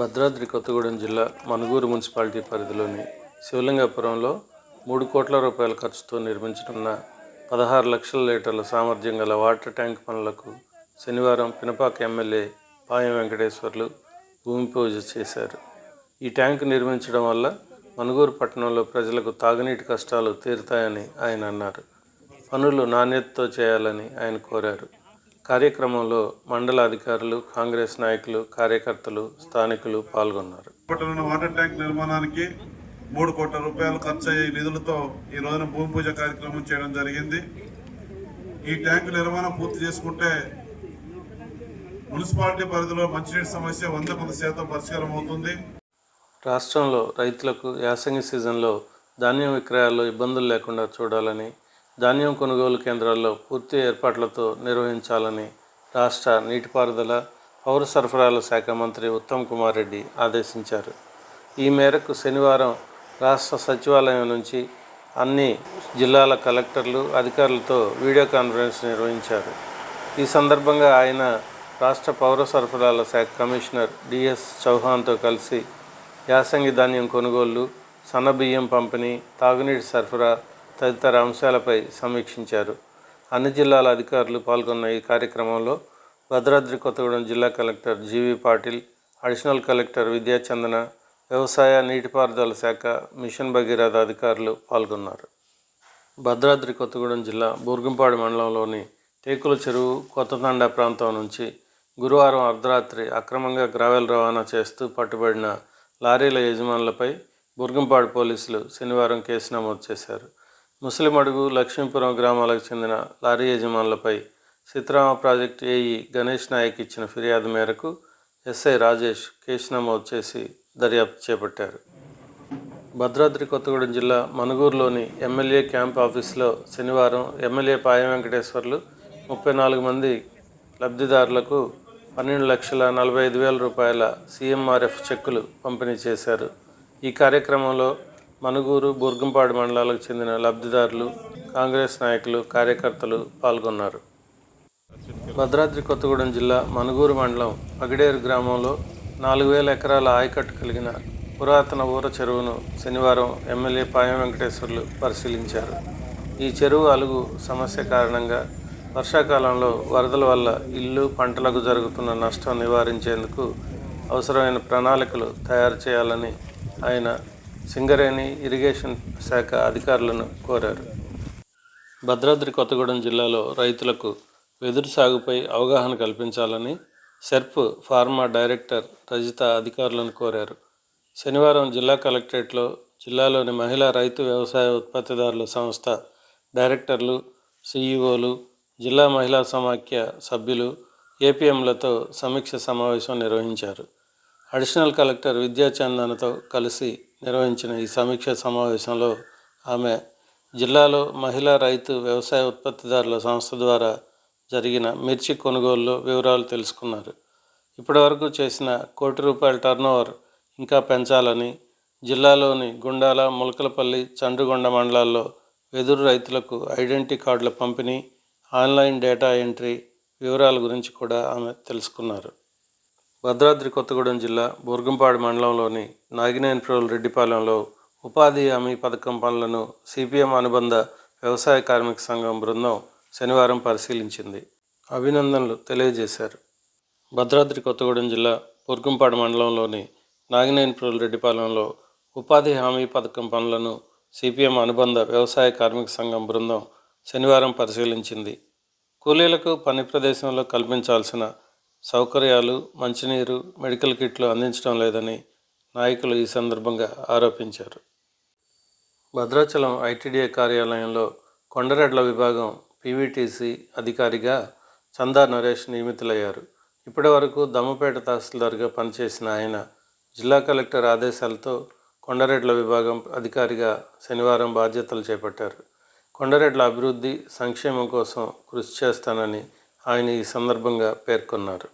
భద్రాద్రి కొత్తగూడెం జిల్లా మనుగూరు మున్సిపాలిటీ పరిధిలోని శివలింగాపురంలో మూడు కోట్ల రూపాయల ఖర్చుతో నిర్మించనున్న పదహారు లక్షల లీటర్ల సామర్థ్యం గల వాటర్ ట్యాంక్ పనులకు శనివారం పినపాక ఎమ్మెల్యే పాయం వెంకటేశ్వర్లు భూమి పూజ చేశారు. ఈ ట్యాంకు నిర్మించడం వల్ల మనుగూరు పట్టణంలో ప్రజలకు తాగునీటి కష్టాలు తీరుతాయని ఆయన అన్నారు. పనులు నాణ్యతతో చేయాలని ఆయన కోరారు. కార్యక్రమంలో మండల అధికారులు కాంగ్రెస్ నాయకులు కార్యకర్తలు స్థానికులు పాల్గొన్నారు. వాటర్ ట్యాంక్ నిర్మాణానికి మూడు కోట్ల రూపాయలు ఖర్చు అయ్యే నిధులతో ఈ రోజున భూమి పూజ కార్యక్రమం చేయడం జరిగింది. ఈ ట్యాంకు నిర్మాణం పూర్తి చేసుకుంటే మున్సిపాలిటీ పరిధిలో మంచినీటి సమస్య వంద కొంత శాతం పరిష్కారం అవుతుంది. రాష్ట్రంలో రైతులకు యాసంగి సీజన్లో ధాన్యం విక్రయాల్లో ఇబ్బందులు లేకుండా చూడాలని ధాన్యం కొనుగోలు కేంద్రాల్లో పూర్తి ఏర్పాట్లతో నిర్వహించాలని రాష్ట్ర నీటిపారుదల పౌర సరఫరాల శాఖ మంత్రి ఉత్తమ్ కుమార్ రెడ్డి ఆదేశించారు. ఈ మేరకు శనివారం రాష్ట్ర సచివాలయం నుంచి అన్ని జిల్లాల కలెక్టర్లు అధికారులతో వీడియో కాన్ఫరెన్స్ నిర్వహించారు. ఈ సందర్భంగా ఆయన రాష్ట్ర పౌర సరఫరాల శాఖ కమిషనర్ డిఎస్ చౌహాన్తో కలిసి యాసంగి ధాన్యం కొనుగోళ్ళు సన్నబియ్యం పంపిణీ తాగునీటి సరఫరా తదితర అంశాలపై సమీక్షించారు. అన్ని జిల్లాల అధికారులు పాల్గొన్న ఈ కార్యక్రమంలో భద్రాద్రి కొత్తగూడెం జిల్లా collector G V Patil additional collector Vidyachandana వ్యవసాయ నీటిపారుదల శాఖ మిషన్ భగీరథ అధికారులు పాల్గొన్నారు. భద్రాద్రి కొత్తగూడెం జిల్లా బూర్గంపాడు మండలంలోని టేకుల చెరువు కొత్తతండా ప్రాంతం నుంచి గురువారం అర్ధరాత్రి అక్రమంగా గ్రావెల్ రవాణా చేస్తూ పట్టుబడిన లారీల యజమానులపై బుర్గంపాడు పోలీసులు శనివారం కేసు నమోదు చేశారు. ముసలిమడుగు లక్ష్మీపురం గ్రామాలకు చెందిన లారీ యజమానులపై సీతారామ ప్రాజెక్టు ఏఈ గణేష్ నాయక్ ఇచ్చిన ఫిర్యాదు మేరకు ఎస్ఐ రాజేష్ కేసు నమోదు చేసి దర్యాప్తు చేపట్టారు. భద్రాద్రి కొత్తగూడెం జిల్లా మనుగూరులోని ఎమ్మెల్యే క్యాంప్ ఆఫీస్లో శనివారం ఎమ్మెల్యే పాయ వెంకటేశ్వర్లు ముప్పై నాలుగు మంది లబ్ధిదారులకు పన్నెండు లక్షల నలభై ఐదు వేల రూపాయల సీఎంఆర్ఎఫ్ చెక్కులు పంపిణీ చేశారు. ఈ కార్యక్రమంలో మనుగూరు బుర్గంపాడు మండలాలకు చెందిన లబ్ధిదారులు కాంగ్రెస్ నాయకులు కార్యకర్తలు పాల్గొన్నారు. భద్రాద్రి కొత్తగూడెం జిల్లా మనుగూరు మండలం పగిడేరు గ్రామంలో నాలుగు వేల ఎకరాల ఆయకట్టు కలిగిన పురాతన ఊర చెరువును శనివారం ఎమ్మెల్యే పాయం వెంకటేశ్వర్లు పరిశీలించారు. ఈ చెరువు అలుగు సమస్య కారణంగా వర్షాకాలంలో వరదల వల్ల ఇల్లు పంటలకు జరుగుతున్న నష్టం నివారించేందుకు అవసరమైన ప్రణాళికలు తయారు చేయాలని ఆయన సింగరేణి ఇరిగేషన్ శాఖ అధికారులను కోరారు. భద్రాద్రి కొత్తగూడెం జిల్లాలో రైతులకు వెదురు సాగుపై అవగాహన కల్పించాలని సెర్ప్ ఫార్మా డైరెక్టర్ రజిత అధికారులను కోరారు. శనివారం జిల్లా కలెక్టరేట్లో జిల్లాలోని మహిళా రైతు వ్యవసాయ ఉత్పత్తిదారుల సంస్థ డైరెక్టర్లు సీఈఓలు జిల్లా మహిళా సమాఖ్య సభ్యులు ఏపీఎంలతో సమీక్ష సమావేశం నిర్వహించారు. అడిషనల్ కలెక్టర్ విద్యాచందనతో కలిసి నిర్వహించిన ఈ సమీక్ష సమావేశంలో ఆమె జిల్లాలో మహిళా రైతు వ్యవసాయ ఉత్పత్తిదారుల సంస్థ ద్వారా జరిగిన మిర్చి కొనుగోలులో వివరాలు తెలుసుకున్నారు. ఇప్పటివరకు చేసిన కోటి రూపాయల టర్నోవర్ ఇంకా పెంచాలని జిల్లాలోని గుండాల ములకలపల్లి చండ్రుగొండ మండలాల్లో వెదురు రైతులకు ఐడెంటిటీ కార్డుల పంపిణీ ఆన్లైన్ డేటా ఎంట్రీ వివరాల గురించి కూడా ఆమె తెలుసుకున్నారు. భద్రాద్రి కొత్తగూడెం జిల్లా బుర్గంపాడు మండలంలోని నాగినేనిప్రోల్ రెడ్డిపాలెంలో ఉపాధి హామీ పథకం పనులను సిపిఎం అనుబంధ వ్యవసాయ కార్మిక సంఘం బృందం శనివారం పరిశీలించింది. అభినందనలు తెలియజేశారు. భద్రాద్రి కొత్తగూడెం జిల్లా బుర్గంపాడు మండలంలోని నాగినేనిప్రోల్ రెడ్డిపాలెంలో ఉపాధి హామీ పథకం పనులను సిపిఎం అనుబంధ వ్యవసాయ కార్మిక సంఘం బృందం శనివారం పరిశీలించింది. కూలీలకు పని ప్రదేశంలో కల్పించాల్సిన సౌకర్యాలు మంచినీరు మెడికల్ కిట్లు అందించడం లేదని నాయకులు ఈ సందర్భంగా ఆరోపించారు. భద్రాచలం ఐటీడీఏ కార్యాలయంలో కొండరెడ్ల విభాగం పీవీటీసీ అధికారిగా చందా నరేష్ నియమితులయ్యారు. ఇప్పటి వరకు దమ్మపేట తహసీల్దార్గా పనిచేసిన ఆయన జిల్లా కలెక్టర్ ఆదేశాలతో కొండరెడ్ల విభాగం అధికారిగా శనివారం బాధ్యతలు చేపట్టారు. కొండరెడ్ల అభివృద్ధి సంక్షేమం కోసం కృషి చేస్తానని ఆయన ఈ సందర్భంగా పేర్కొన్నారు.